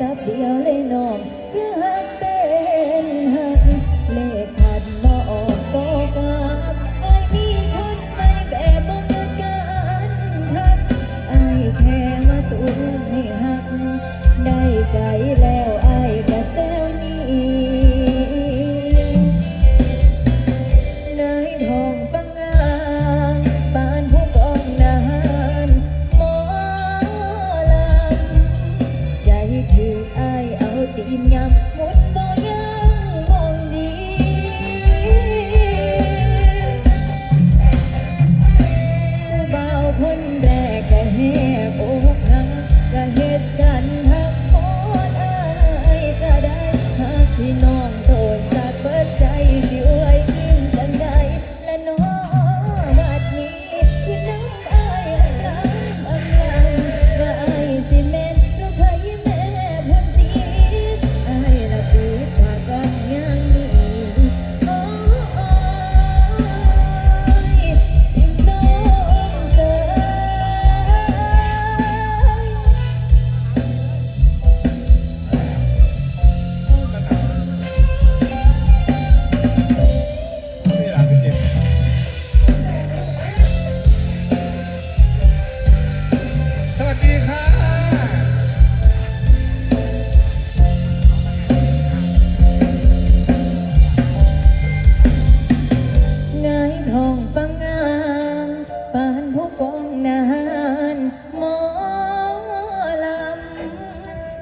กับเดียวเลยน้องคือหัก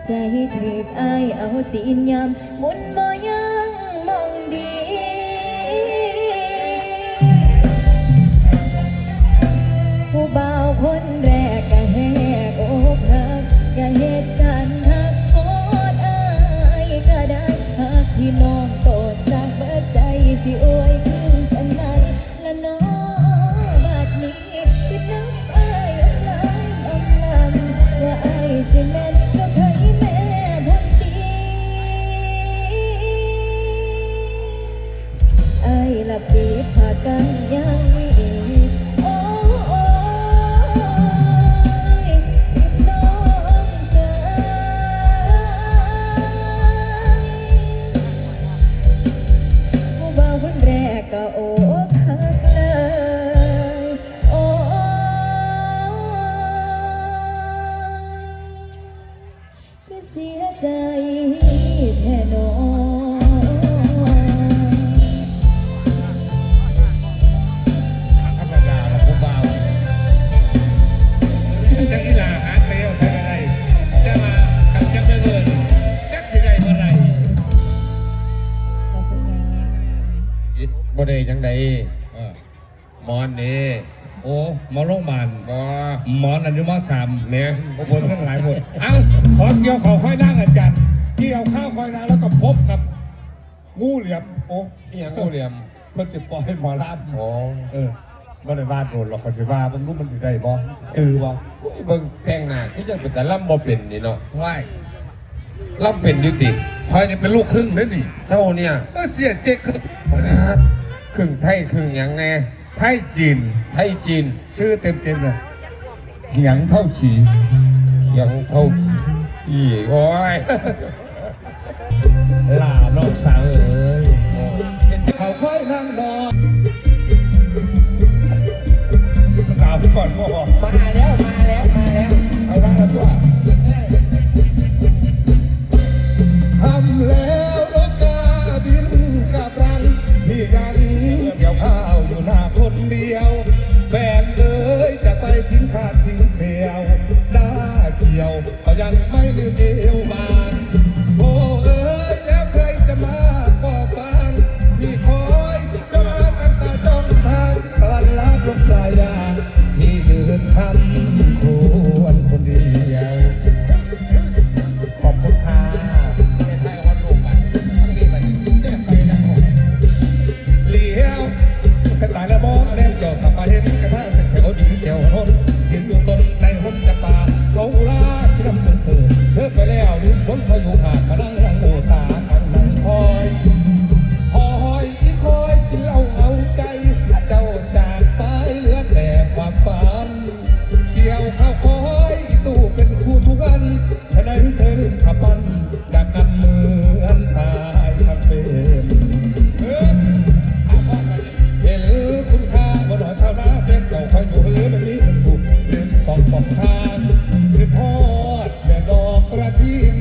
ใจถึกอายเอาตีนยำมุนบ่ยังมองดีผู้บ่าวคนแรกก็แหกอกหักก็เหตุการณ์หักโคตรอายก็ได้หักที่น้องโตดจากเบิดใจสิอวย สียใจแท้น้อธรรมดาละผู้บ่าวจักอีหลาหาเปรี้ยวใส่อะไรจะมาขับจักไม่เบิร์จักสิได้เมื่อไหร่ขอบคุณนะ อิดบ่ได้จังใดเออมอนนี่ โอ้หมอโรงพยาบาลบ่หมอนอนุมาสามเนี่ยบางคนทั้งหลายคนเอ้าขอเกี่ยวเขาค่อยนั่งอาจารย์เกี่ยวข้าวค่อยนั่งแล้วก็พบกับ งูเหลี่ยมโอ้อีหยังกูเหลี่ยมเพิ่นสิปล่อยหมอลาบโอ้เออบ่ได้วาดโดนหรอกเขาสิว่าเบิ่งรูปมันสิได้บ่จือบ่ยเบิ่งแต่งหน้าคือจะเป็นแต่ล่ำบ่เป็นนี่เนาะไหว้ล่ำเป็นอยู่ติคอยนี่เป็นลูกครึ่งเด้อนี่เจ้าเนี่ยเออเสียเจ๊กคือครึ่งไทยครึ่งหยังไง ไทยจีน ไทยจีนชื่อเต็มๆเลยเหียงเท่าฉีเสียงเท่าอีโอ้ยลาน้องสาวเอ้ยโอ้ ยวก็ยังไม่ลืมเอ ลืมบุกลืมสองของทานรื่อมพอดแม่ดอกกระเทีย